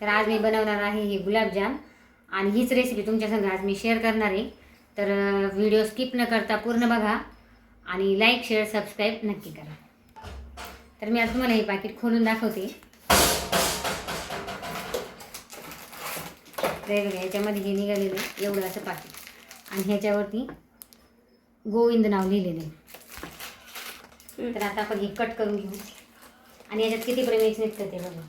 तर आज मी बनवणार आहे हे गुलाबजाम. आणि हीच रेसिपी तुमच्यासंग आज मी शेअर करणार आहे. तर व्हिडिओ स्किप न करता पूर्ण बघा. आणि लाईक शेअर सबस्क्राईब नक्की करा. तर मी आज तुम्हाला हे पाकिट खोलून दाखवते. बघा याच्यामध्ये हे निघालेलं आहे एवढं असं पाकिट आणि ह्याच्यावरती गोविंद नाव लिहिलेलं आहे. तर आता आपण हे कट करून घेऊ. आणि याच्यात किती प्रेमिक्स निघतं ते बघा.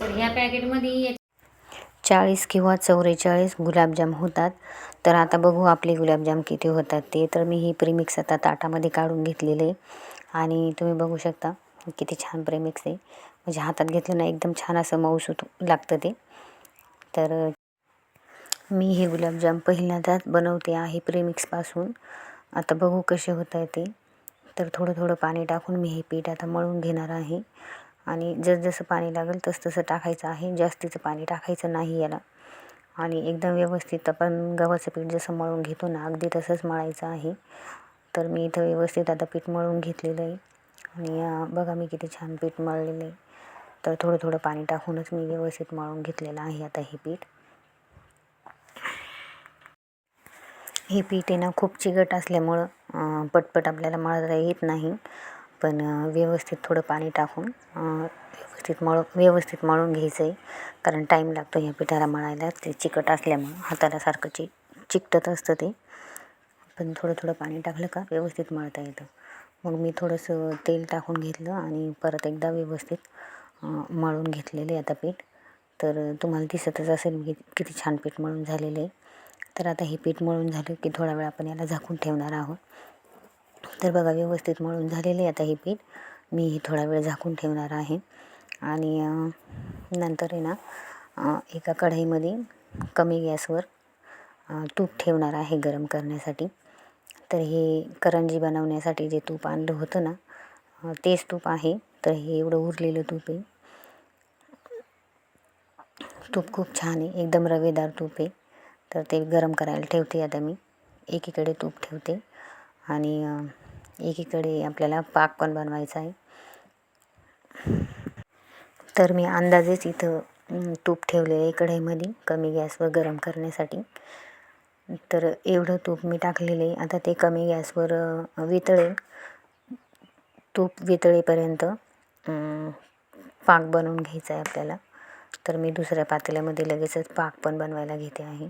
तर ह्या पॅकेटमध्ये चाळीस किंवा चौवेचाळीस गुलाबजाम होतात. तर आता बघू आपले गुलाबजाम किती होतात ते. तर मी ही प्रीमिक्स आता ताटामध्ये काढून घेतलेले. आणि तुम्ही बघू शकता किती छान प्रेमिक्स आहे. म्हणजे हातात घेतलं ना एकदम छान असं मऊसूत लागतं ते. तर मी हे गुलाबजाम पहिल्यांदाच बनवते आहे प्रेमिक्सपासून. आता बघू कसे होत आहे ते. तर थोडं थोडं पाणी टाकून मी हे पीठ आता मळून घेणार आहे. आणि जसजसं पाणी लागेल तसतसं तसं टाकायचं आहे. जास्तीचं पाणी टाकायचं नाही याला. आणि एकदम व्यवस्थित आपण गव्हाचं पीठ जसं मळून घेतो ना अगदी तसंच मळायचं आहे. तर मी इथं व्यवस्थित आता पीठ मळून घेतलेलं आहे. आणि बघा मी किती छान पीठ मळलेलं आहे. तर थोडं थोडं पाणी टाकूनच मी व्यवस्थित मळून घेतलेलं आहे आता हे पीठ. हे पीठ आहे ना खूप चिकट असल्यामुळं पटपट आपल्याला मळता येत नाही. पण व्यवस्थित थोडं पाणी टाकून व्यवस्थित मळ व्यवस्थित मळून घ्यायचं आहे कारण टाईम लागतो ह्या पिठाला मळायला ते चिकट असल्यामुळं हाताला सारखं चि चिकटत असतं ते. पण थोडं थोडं पाणी टाकलं का व्यवस्थित मळता येतं. मग मी थोडंसं तेल टाकून घेतलं आणि परत एकदा व्यवस्थित मळून घेतलेले आता पीठ. तर तुम्हाला दिसतच असेल की किती छान पीठ मळून झालेलं आहे. तर आता हे पीठ मळून झालं की थोडा वेळ आपण याला झाकून ठेवणार आहोत. तर बघा व्यवस्थित मळून झालेले आता हे पीठ. मी हे थोडा वेळ झाकून ठेवणार आहे. आणि नंतर आहे ना एका कढईमध्ये कमी गॅसवर तूप ठेवणार आहे गरम करण्यासाठी. तर हे करंजी बनवण्यासाठी जे तूप आणलं होतं ना तेच तूप आहे. तर हे एवढं उरलेलं तूप आहे. तूप खूप छान आहे. एकदम रवेदार तूप आहे. तर ते गरम करायला ठेवते आता मी. एकीकडे तूप ठेवते आणि एकीकडे आपल्याला पाक पण बनवायचा आहे. तर मी अंदाजेच इथं तूप ठेवलेलं आहे कढईमध्ये कमी गॅसवर गरम करण्यासाठी. तर एवढं तूप मी टाकलेलं आहे. आता ते कमी गॅसवर वितळेल. तूप वितळेपर्यंत पाक बनवून घ्यायचा आहे आपल्याला. तर मी दुसऱ्या पातेल्यामध्ये लगेचच पाक पण बनवायला घेते आहे.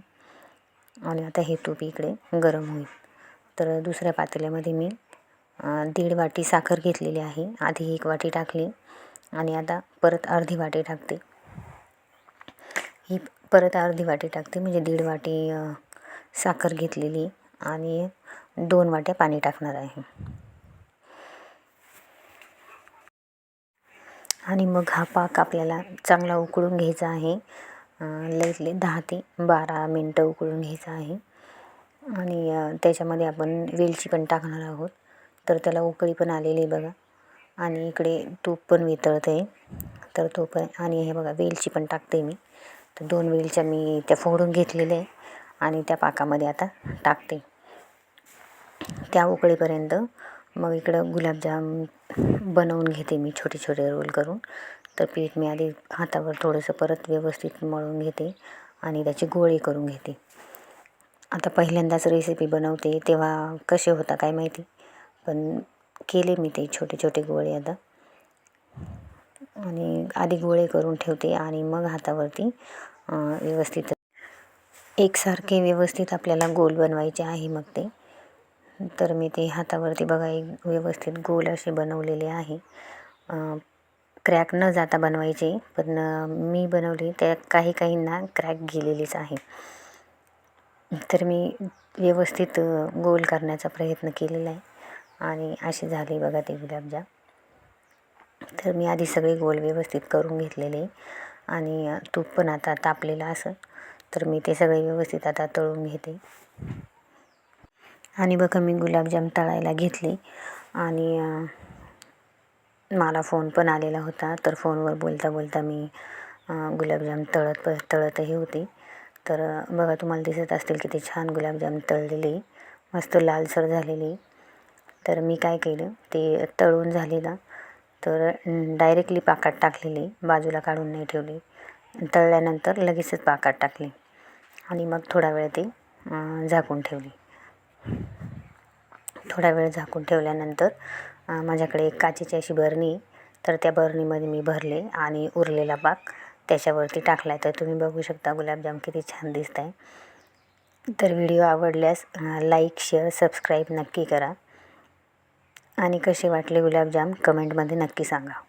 आणि आता हे तूप इकडे गरम होईल. तर दुसऱ्या पातेल्यामध्ये मी दीड वाटी साखर घेतलेली आहे. आधी एक वाटी टाकली आणि आता परत अर्धी वाटी टाकते. ही परत अर्धी वाटी टाकते म्हणजे दीड वाटी साखर घेतलेली आणि दोन वाट्या पाणी टाकणार आहे. आणि मग हा पाक आपल्याला चांगला उकळून घ्यायचा आहे. लाईटली दहा ते बारा मिनटं उकळून घ्यायचं आहे. आणि त्याच्यामध्ये आपण वेलची पण टाकणार आहोत. तर त्याला उकळी पण आलेली आहे बघा. आणि इकडे तूप पण वितळतं आहे तर तो पण आणि हे बघा वेलची पण टाकते मी. तर दोन वेलच्या मी त्या फोडून घेतलेल्या आहे. आणि त्या पाकामध्ये आता टाकते. त्या उकळीपर्यंत मग इकडं गुलाबजाम बनवून घेते मी छोटे छोटे रोल करून. तर पीठ मी आधी हातावर थोडंसं परत व्यवस्थित मळून घेते आणि त्याची गोळी करून घेते. आता पहिल्यांदाच रेसिपी बनवते तेव्हा कसे होता काय माहिती पण केले मी ते छोटे छोटे गोळे आता. आणि आधी गोळे करून ठेवते आणि मग हातावरती व्यवस्थित एकसारखे व्यवस्थित आपल्याला गोल बनवायचे आहे मग ते. तर मी ते हातावरती बघा एक व्यवस्थित गोल असे बनवलेले आहे. क्रॅक न जाता बनवायचे पण मी बनवली त्या काही काहींना क्रॅक गेलेलीच आहे. तर मी व्यवस्थित गोल करण्याचा प्रयत्न केलेला आहे. आणि अशी झाली बघा ते गुलाबजाम. तर मी आधी सगळे गोल व्यवस्थित करून घेतलेले. आणि तूप पण आता तापलेलं असं. तर मी ते सगळे व्यवस्थित आता तळून घेते. आणि बघा मी गुलाबजाम तळायला घेतले. आणि मला फोन पण आलेला होता. तर फोनवर बोलता बोलता मी गुलाबजाम तळत प तळतही होती. तर बघा तुम्हाला दिसत असतील किती छान गुलाबजाम तळलेली. मस्त लालसर झालेली. तर मी काय केलं ते तळून झालेलं. तर डायरेक्टली पाकात टाकलेली. बाजूला काढून नाही ठेवली. तळल्यानंतर लगेचच पाकात टाकली. आणि मग थोडा वेळ ते झाकून ठेवली. थोडा वेळ झाकून ठेवल्यानंतर माझ्याकडे एक काचेची अशी बरणी तर त्या बरणीमध्ये मी भरले आणि उरलेला पाक त्याच्यावरती टाकला आहे तर तुम्ही बघू शकता गुलाबजाम किती छान दिसत आहे तर व्हिडिओ आवडल्यास लाईक शेअर सबस्क्राईब नक्की करा. आणि कसे वाटले गुलाबजाम कमेंटमध्ये नक्की सांगा.